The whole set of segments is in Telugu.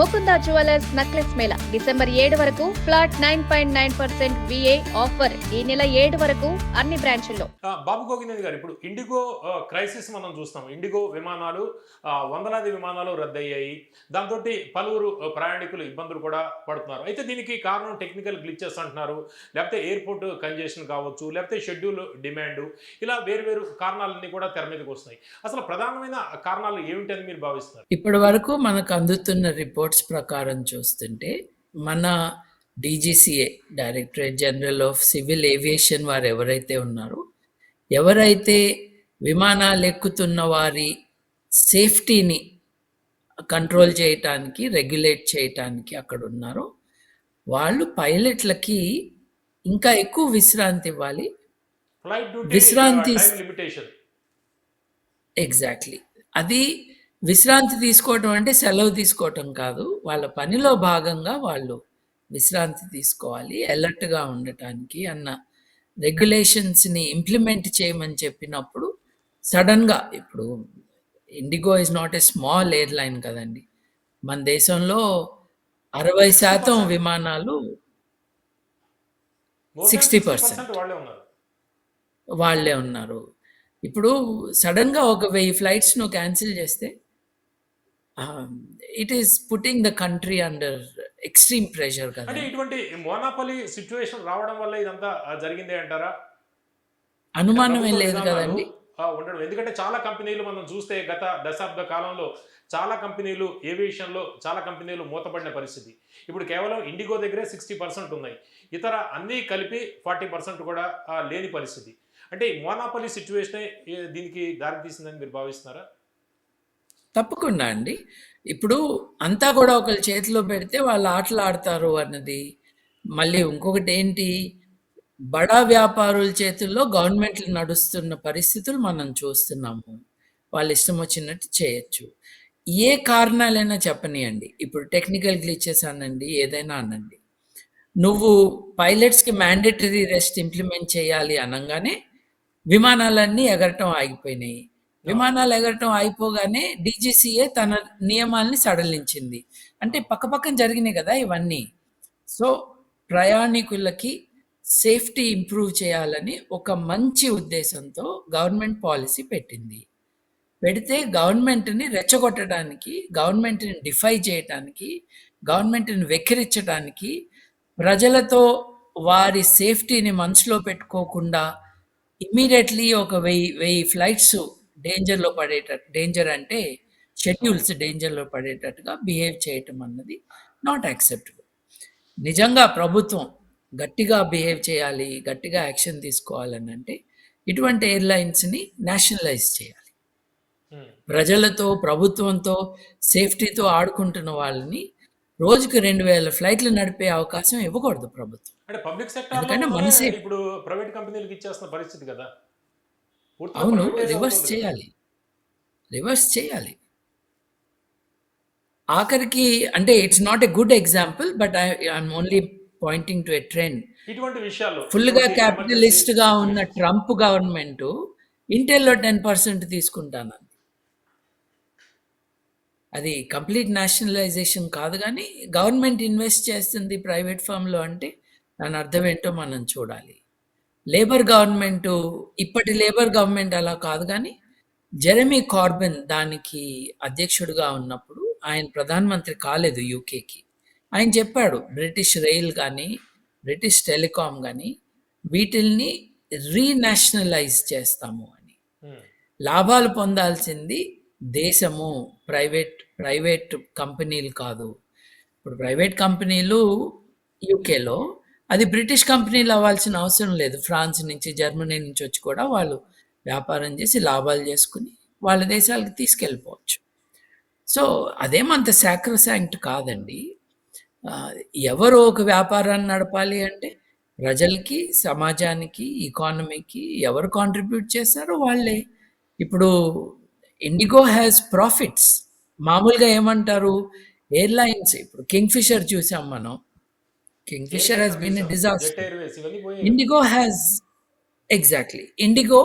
Mukunda jewellers necklace mela December ఏడు వరకు flat nine point nine percent VA offer ఈ నెల ఏడు వరకు అన్ని బ్రాంచుల్లో. ఆ, బాబు గోవింద్ గారు ఇప్పుడు ఇండిగో క్రైసిస్ మనం చూస్తాం. ఇండిగో విమానాలు వందలాది విమానాలు రద్దయ్యాయి. దాంతో పలువురు ప్రయాణికులు ఇబ్బందులు కూడా పడుతున్నారు. అయితే దీనికి కారణం టెక్నికల్ గ్లిచెస్ అంటున్నారు. లేకపోతే ఎయిర్పోర్ట్ కంజెషన్ కావచ్చు లేకపోతే షెడ్యూల్ డిమాండ్ ఇలా వేరు వేరు కారణాలన్నీ కూడా తెర మీదకి వస్తున్నాయి. అసలు ప్రధానమైన కారణాలు ఏమిటని మీరు భావిస్తున్నారు? ఇప్పటి వరకు మనకు అందుతున్న రిపోర్ట్స్ ప్రకారం చూస్తుంటే మన DGCA directorate general of civil aviation వారు ఎవరైతే ఉన్నారో ఎవరైతే విమానాలు ఎక్కుతున్న వారి సేఫ్టీని కంట్రోల్ చేయటానికి రెగ్యులేట్ చేయటానికి అక్కడ ఉన్నారో వాళ్ళు పైలట్లకి ఇంకా ఎక్కువ విశ్రాంతి ఇవ్వాలి. విశ్రాంతి ఎగ్జాక్ట్లీ అది విశ్రాంతి తీసుకోవటం అంటే సెలవు తీసుకోవటం కాదు. వాళ్ళ పనిలో భాగంగా వాళ్ళు విశ్రాంతి తీసుకోవాలి. అలర్ట్గా ఉండటానికి అన్న రెగ్యులేషన్స్ని ఇంప్లిమెంట్ చేయమని చెప్పినప్పుడు సడన్గా ఇప్పుడు IndiGo is not a small airline కదండి. మన దేశంలో అరవై శాతం విమానాలు 60%. వాళ్ళే ఉన్నారు. వాళ్ళే ఉన్నారు. ఇప్పుడు సడన్గా ఒక వెయ్యి ఫ్లైట్స్ నువ్వు క్యాన్సిల్ చేస్తే it is putting the country under extreme pressure కదా. అంటే ఇటువంటి మోనాపలి సిచ్యువేషన్ రావడం వల్ల ఇదంతా జరిగిందే అంటారా? అనుమానం ఏం ప్రభుత్వ లేదు కదండి. ఉండడం. ఎందుకంటే చాలా కంపెనీలు మనం చూస్తే గత దశాబ్ద కాలంలో చాలా కంపెనీలు ఏవియేషన్లో చాలా కంపెనీలు మూతపడిన పరిస్థితి. ఇప్పుడు కేవలం ఇండిగో దగ్గరే సిక్స్టీ పర్సెంట్ ఉన్నాయి. ఇతర అన్నీ కలిపి ఫార్టీ పర్సెంట్ కూడా లేని పరిస్థితి. అంటే ఈ మోనాపలి సిచ్యువేషనే దీనికి దారితీసిందని మీరు భావిస్తున్నారా? తప్పకుండా అండి. ఇప్పుడు అంతా కూడా ఒకరి చేతిలో పెడితే వాళ్ళు ఆటలు ఆడతారు అన్నది. మళ్ళీ ఇంకొకటి ఏంటి? బడా వ్యాపారుల చేతుల్లో గవర్నమెంట్లు నడుస్తున్న పరిస్థితులు మనం చూస్తున్నాము. వాళ్ళు ఇష్టం వచ్చినట్టు చేయొచ్చు. ఏ కారణాలైనా చెప్పనియండి. ఇప్పుడు టెక్నికల్ గ్లిచెస్ అనండి ఏదైనా అనండి. నువ్వు పైలట్స్కి మ్యాండేటరీ రెస్ట్ ఇంప్లిమెంట్ చేయాలి అనగానే విమానాలన్నీ ఎగరటం ఆగిపోయినాయి. విమానాలు ఎగరటం అయిపోగానే డీజీసీఏ తన నియమాల్ని సడలించింది. అంటే పక్కపక్కన జరిగినాయి కదా ఇవన్నీ. సో ప్రయాణికులకి సేఫ్టీ ఇంప్రూవ్ చేయాలని ఒక మంచి ఉద్దేశంతో గవర్నమెంట్ పాలసీ పెట్టింది. పెడితే గవర్నమెంట్ని రెచ్చగొట్టడానికి గవర్నమెంట్ని డిఫై చేయటానికి గవర్నమెంట్ని వెక్కిరించడానికి ప్రజలతో వారి సేఫ్టీని మనసులో పెట్టుకోకుండా ఇమీడియట్లీ ఒక వెయ్యి వెయ్యి ఫ్లైట్స్ డేంజర్లో పడేటట్టు డేంజర్ అంటే షెడ్యూల్స్ డేంజర్లో పడేటట్టుగా బిహేవ్ చేయటం అన్నది నాట్ యాక్సెప్టబుల్ నిజంగా ప్రభుత్వం గట్టిగా బిహేవ్ చేయాలి గట్టిగా యాక్షన్ తీసుకోవాలని అంటే ఇటువంటి ఎయిర్లైన్స్ని నేషనలైజ్ చేయాలి. ఉమ్. ప్రజలతో ప్రభుత్వంతో సేఫ్టీతో ఆడుకుంటున్న వాళ్ళని రోజుకి రెండు వేల ఫ్లైట్లు నడిపే అవకాశం ఇవ్వకూడదు ప్రభుత్వం. అంటే పబ్లిక్ మన సెక్టర్ ఇప్పుడు ప్రైవేట్ కంపెనీలకు ఇచ్చేస్తున్న పరిస్థితి కదా. అవును రివర్స్. చేయాలి. రివర్స్ చేయాలి. ఆఖరికి అంటే it's not a good example but I'm only pointing to a trend ఇటువంటి విషయాల్లో ఫుల్గా క్యాపిటలిస్ట్గా ఉన్న ట్రంప్ గవర్నమెంట్ ఇంటెల్లో టెన్ పర్సెంట్ తీసుకుంటాను అది కంప్లీట్ నేషనలైజేషన్ కాదు కానీ గవర్నమెంట్ ఇన్వెస్ట్ చేస్తుంది ప్రైవేట్ ఫామ్లో అంటే దాని అర్థం ఏంటో మనం చూడాలి. లేబర్ గవర్నమెంట్ ఇప్పటి లేబర్ గవర్నమెంట్ అలా కాదు కానీ జెరమీ కార్బన్ దానికి అధ్యక్షుడిగా ఉన్నప్పుడు ఆయన ప్రధానమంత్రి కాలేదు యూకేకి. ఆయన చెప్పాడు బ్రిటిష్ రైల్ కానీ బ్రిటిష్ టెలికాం కానీ వీటిల్ని రీనేషనలైజ్ చేస్తాము అని. లాభాలు పొందాల్సింది దేశము ప్రైవేట్ ప్రైవేట్ కంపెనీలు కాదు. ఇప్పుడు ప్రైవేట్ కంపెనీలు యూకేలో అది బ్రిటిష్ కంపెనీలు అవ్వాల్సిన అవసరం లేదు. ఫ్రాన్స్ నుంచి జర్మనీ నుంచి వచ్చి కూడా వాళ్ళు వ్యాపారం చేసి లాభాలు చేసుకుని వాళ్ళ దేశాలకు తీసుకెళ్ళిపోవచ్చు. సో అదేమంత సాక్రసాంక్ట్ కాదండి. ఎవరు ఒక వ్యాపారాన్ని నడపాలి అంటే ప్రజలకి సమాజానికి ఎకానమీకి ఎవరు కాంట్రిబ్యూట్ చేస్తారో వాళ్ళే. ఇప్పుడు ఇండిగో హ్యాస్ ప్రాఫిట్స్ మామూలుగా ఏమంటారు? ఎయిర్లైన్స్ ఇప్పుడు కింగ్ఫిషర్ చూసాం మనం. Been a Jet disaster IndiGo has exactly IndiGo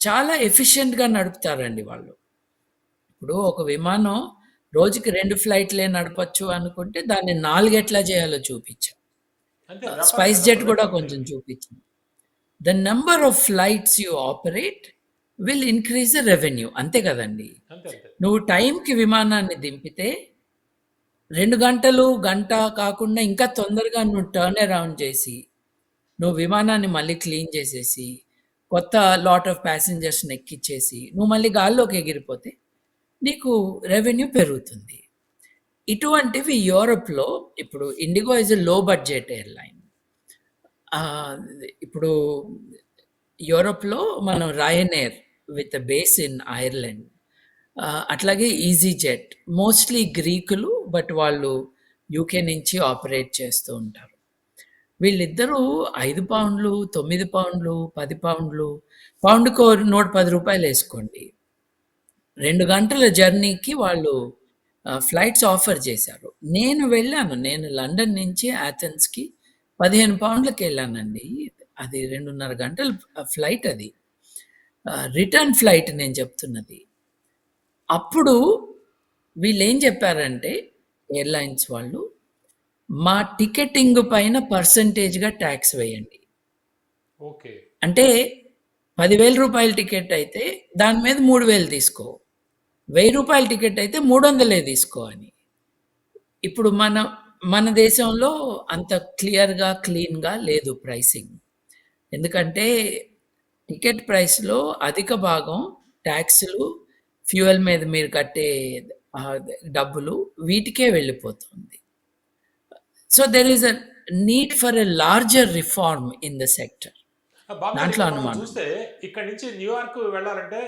చాలా ఎఫిషియెంట్గా నడుపుతారండి వాళ్ళు ఇప్పుడు ఒక విమానం రోజుకి 2 ఫ్లైట్‌లే నడపొచ్చు అనుకుంటే దాన్ని 4 ఎట్లా చేయాలో వ్యాపారం స్పైస్! జెట్ కూడా కొంచెం చూపిచ్చా. The number of flights you operate will increase the revenue. అంతే కదండీ! నువ్వు టైంకి విమానాన్ని దింపితే రెండు గంటలు, గంట కాకుండా ఇంకా తొందరగా నువ్వు టర్న్ అరౌండ్ చేసి, నువ్వు విమానాన్ని మళ్ళీ క్లీన్ చేసేసి, కొత్త లాట్ ఆఫ్ ప్యాసింజర్స్‌ని ఎక్కిచ్చేసి, నువ్వు మళ్ళీ గాల్లోకి ఎగిరిపోతే నీకు రెవెన్యూ పెరుగుతుంది. ఇటువంటివి యూరప్‌లో ఇప్పుడు ఇండిగో ఇస్ ఎ లో బడ్జెట్ ఎయిర్‌లైన్. ఇప్పుడు యూరప్‌లో మనం Ryanair with base in Ireland. అట్లాగే ఈజీ జెట్ మోస్ట్‌లీ గ్రీకులు బట్ వాళ్ళు యూకే నుంచి ఆపరేట్ చేస్తూ ఉంటారు. వీళ్ళిద్దరూ ఐదు పౌండ్లు, తొమ్మిది పౌండ్లు, పది పౌండ్లు, పౌండ్కు నూట పది రూపాయలు వేసుకోండి రెండు గంటల జర్నీకి వాళ్ళు ఫ్లైట్స్ ఆఫర్ చేశారు. నేను వెళ్ళాను. నేను లండన్ నుంచి యాథెన్స్‌కి 15 పౌండ్లకెళ్ళానండి. అది 2:30 గంటల ఫ్లైట్ అది. రిటర్న్ ఫ్లైట్ నేను చెప్తున్నది. అప్పుడు వీళ్ళేం చెప్పారంటే ఎయిర్‌లైన్స్ వాళ్ళు, మా టికెటింగ్ పైన పర్సెంటేజ్‌గా టాక్స్ వేయండి. ఓకే. అంటే రూ. 10,000 టికెట్ అయితే దాని మీద 3000 తీసుకో. రూ. 1000 టికెట్ అయితే 300లే తీసుకో అని. ఇప్పుడు మన మన దేశంలో అంత క్లియర్‌గా, క్లీన్‌గా లేదు ప్రైసింగ్. ఎందుకంటే టికెట్ ప్రైస్‌లో అధిక భాగం టాక్స్‌లు, ఫ్యూయల్ మీద మీరు కట్టే డబ్బులు వీటికే వెళ్ళిపోతుంది. So, there is a need for a larger reform in the sector. దాంట్లో అనుమానం. చూస్తే ఇక్కడి నుంచి న్యూయార్క్ వెళ్ళాలంటే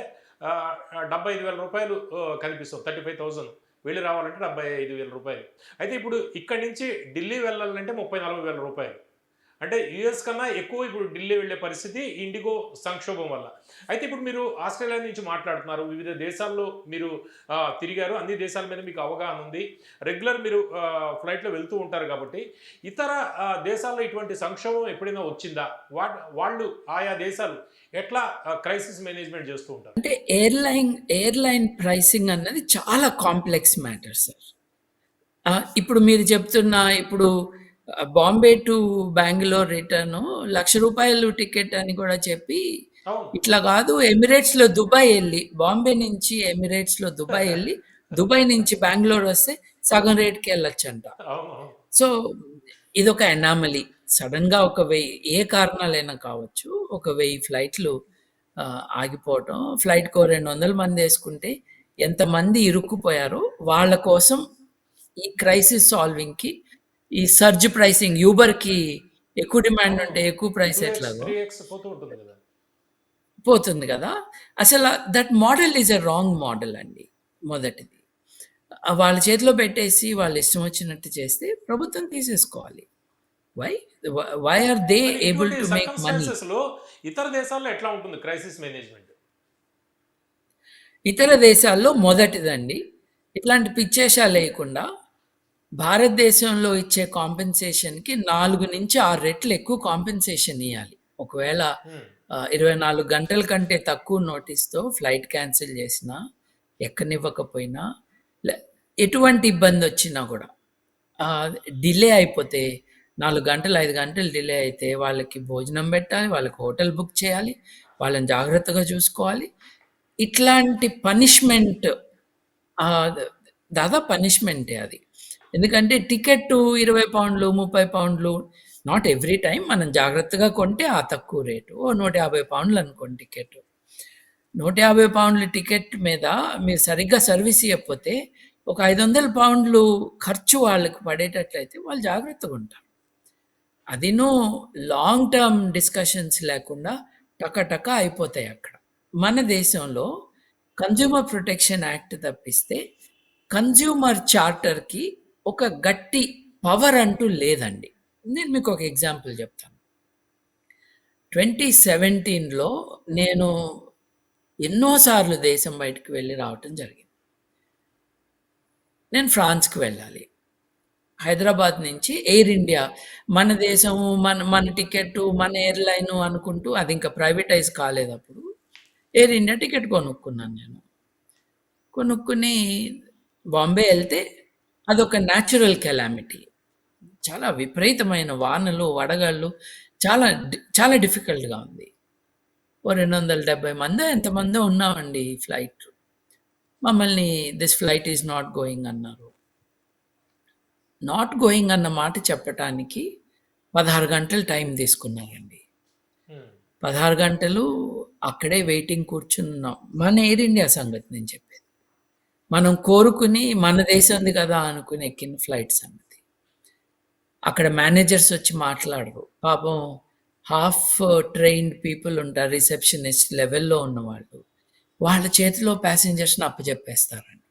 ఆహ్, ఆహ్, రూ. 75,000 ఆహ్, కనిపిస్తుంది. 35,000 వెళ్ళి రావాలంటే రూ. 75,000. అయితే ఇప్పుడు ఇక్కడి నుంచి ఢిల్లీ వెళ్ళాలంటే 30,000, 40,000 అంటే యుఎస్ కన్నా ఎక్కువ ఇప్పుడు ఢిల్లీ వెళ్ళే పరిస్థితి ఇండిగో సంక్షోభం వల్ల. అయితే ఇప్పుడు మీరు ఆస్ట్రేలియా నుంచి మాట్లాడుతున్నారు. వివిధ దేశాల్లో మీరు తిరిగారు. అన్ని దేశాల మీద మీకు అవగాహన ఉంది. రెగ్యులర్ మీరు ఫ్లైట్‌లో వెళ్తూ ఉంటారు కాబట్టి ఇతర దేశాల్లో ఇటువంటి సంక్షోభం ఎప్పుడైనా వచ్చిందా? వా వాళ్ళు ఆయా దేశాలు ఎట్లా క్రైసిస్ మేనేజ్‌మెంట్ చేస్తూ ఉంటారు? అంటే ఎయిర్‌లైన్ ఎయిర్‌లైన్ ప్రైసింగ్ అన్నది చాలా కాంప్లెక్స్ మ్యాటర్ సార్. ఇప్పుడు మీరు చెప్తున్న ఇప్పుడు బాంబే టు బెంగుళూరు రిటర్ను రూ. 1,00,000 టికెట్ అని కూడా చెప్పి. ఇట్లా కాదు ఎమిరేట్స్‌లో దుబాయ్ ఎళ్ళి, బాంబే నుంచి ఎమిరేట్స్‌లో దుబాయ్ ఎళ్ళి, దుబాయ్ నుంచి బెంగుళూరు వస్తే సగం రేట్‌కి ఎళ్ళొచ్చంట. అవును. అవును. సో, ఇదొక అనామలీ. సడెన్‌గా ఒక 1000 ఏ కారణాలైనా కావచ్చు. ఒక 1000 ఫ్లైట్‌లు ఆగిపోవటం. ఫ్లైట్‌కో 200 మందేసుకుంటే ఎంతమంది ఇరుక్కుపోయారో వాళ్ళ కోసం ఈ క్రైసిస్ సాల్వింగ్‌కి ఈ సర్జ్ ప్రైసింగ్ యూబర్‌కి ఎక్కువ డిమాండ్ ఉంటే ఎక్కువ ప్రైస్ 2x, ఎట్లాగో 3x పోతూ ఉంటుంది కదా! పోతుంది కదా! అసల that model is a wrong model అండి మొదటిది. వాళ్ళ చేతిలో పెట్టేసి వాళ్ళ ఇష్టం వచ్చినట్టు చేస్తే ప్రభుత్వం తీసేసుకోవాలి. Why? What are they able to make money? ఇతర దేశాల్లో ఎట్లా ఉంటుంది క్రైసిస్ మేనేజ్‌మెంట్? ఇతర దేశాల్లో మొదటిదండి. ఇట్లాంటి పిచ్చేషాలు లేకుండా భారతదేశంలో ఇచ్చే కాంపెన్సేషన్‌కి 4-6 రెట్లు ఎక్కువ కాంపెన్సేషన్ ఇయ్యాలి. ఒకవేళ. ఆహ్, 24 గంటల కంటే తక్కువ నోటీస్‌తో ఫ్లైట్ క్యాన్సిల్ చేసినా, ఎక్కనివ్వకపోయినా, ఎటువంటి ఇబ్బందొచ్చినా గూడా ఆహ్, డిలే అయిపోతే 4 గంటలు, 5 గంటలు డిలే అయితే వాళ్ళకి భోజనం పెట్టాలి, వాళ్ళకి హోటల్ బుక్ చేయాలి, వాళ్ళని జాగ్రత్తగా చూసుకోవాలి. ఇట్లాంటి పనిష్మెంట్ దాదాపు పనిష్మెంటే అది. ఎందుకంటే టికెట్ ఇరవై పౌండ్లు, 30 పౌండ్లు నాట్ ఎవ్రీ టైం మనం జాగ్రత్తగా కొంటే ఆ తక్కువ రేటు. ఓ 150 పౌండ్లు అనుకోండి టికెట్ నూట యాభై పౌండ్ల టికెట్ మీద మీరు సరిగ్గా సర్వీస్ ఇవ్వకపోతే ఒక 500 పౌండ్లు ఖర్చు వాళ్ళకి పడేటట్లయితే వాళ్ళు జాగ్రత్తగా ఉంటారు అదీను లాంగ్ టర్మ్ డిస్కషన్స్ లేకుండా టక టక అయిపోతాయి అక్కడ. మన దేశంలో కన్జ్యూమర్ ప్రొటెక్షన్ యాక్ట్ తప్పిస్తే కన్జ్యూమర్ చార్టర్‌కి ఒక గట్టి పవర్ అంటూ లేదండి. నేను మీకు ఒక ఎగ్జాంపుల్ చెప్తాను. 2017లో నేను ఎన్నోసార్లు దేశం బయటకు వెళ్ళి రావటం జరిగింది. నేను ఫ్రాన్స్‌కి వెళ్ళాలి. హైదరాబాద్ నుంచి ఎయిర్ ఇండియా మన దేశము, మన మన టికెట్టు, మన ఎయిర్‌లైను అనుకుంటూ అది ఇంకా ప్రైవేటైజ్ కాలేదప్పుడు. ఎయిర్ ఇండియా టికెట్ కొనుక్కున్నాను నేను. కొనుక్కుని బాంబే వెళ్తే అదొక న్యాచురల్ కెలామిటీ చాలా విపరీతమైన వానలు వడగాళ్ళు చాలా చాలా డిఫికల్ట్గా ఉంది. ఓ రెండు వందల డెబ్బై మంది ఎంతమందో ఉన్నామండి ఈ ఫ్లైట్ మమ్మల్ని this flight is not going అన్నారు. నాట్ గోయింగ్ అన్న మాట చెప్పటానికి పదహారు గంటలు టైం తీసుకున్నారండి. పదహారు గంటలు అక్కడే వెయిటింగ్ కూర్చున్నాం. మన ఎయిర్ ఇండియా సంగతి నేను చెప్పేది. మనం కోరుకుని మన దేశంది కదా అనుకుని ఎక్కిన ఫ్లైట్ సంగతి. అక్కడ మేనేజర్స్ వచ్చి మాట్లాడరు. పాపం హాఫ్ ట్రైన్డ్ పీపుల్ ఉంటారు రిసెప్షనిస్ట్ లెవెల్లో ఉన్నవాళ్ళు. వాళ్ళ చేతిలో ప్యాసింజర్స్ని అప్పచెప్పేస్తారండి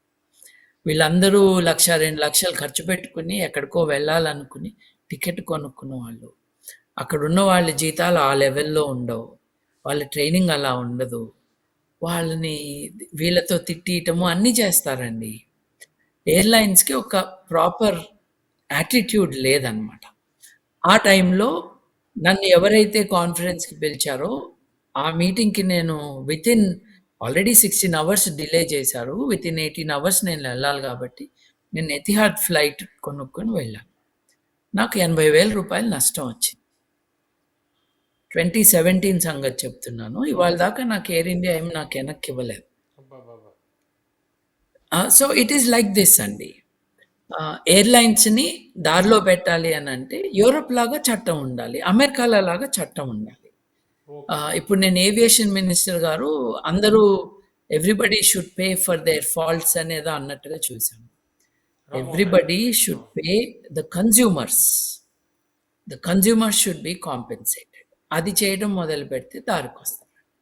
వీళ్ళందరూ లక్ష రెండు లక్షలు ఖర్చు పెట్టుకుని ఎక్కడికో వెళ్ళాలనుకుని టికెట్ కొనుక్కున్న వాళ్ళు. అక్కడ ఉన్న వాళ్ళ జీతాలు ఆ లెవెల్లో ఉండవు. వాళ్ళ ట్రైనింగ్ అలా ఉండదు. వాళ్ళని వీళ్ళతో తిట్టియటము అన్నీ చేస్తారండి. ఎయిర్లైన్స్కి ఒక ప్రాపర్ యాటిట్యూడ్ లేదనమాట ఆ టైంలో నన్ను ఎవరైతే కాన్ఫరెన్స్కి పిలిచారో ఆ మీటింగ్కి నేను within already sixteen hours delay చేశారు. విత్ ఇన్ ఎయిటీన్ అవర్స్ నేను వెళ్ళాలి కాబట్టి నేను ఎతిహాద్ ఫ్లైట్ కొనుక్కొని వెళ్ళాను. నాకు ఎనభై వేల రూపాయలు నష్టం వచ్చింది. ట్వంటీ సెవెంటీన్ సంగతి చెప్తున్నాను. ఇవాళ దాకా నాకు ఎయిర్ ఇండియా ఏం నాకు వెనక్కి ఇవ్వలేదు. So it is like this అండి. ఎయిర్లైన్స్ని దారిలో పెట్టాలి అని అంటే యూరోప్ లాగా చట్టం ఉండాలి. అమెరికాలో లాగా చట్టం ఉండాలి. ఇప్పుడు నేను ఏవియేషన్ మినిస్టర్ గారు అందరూ everybody should pay for their faults అనేదో అన్నట్టుగా చూసాను everybody should pay the consumers the consumer should be compensated అది చేయడం మొదలు పెడితే దారికి వస్తాం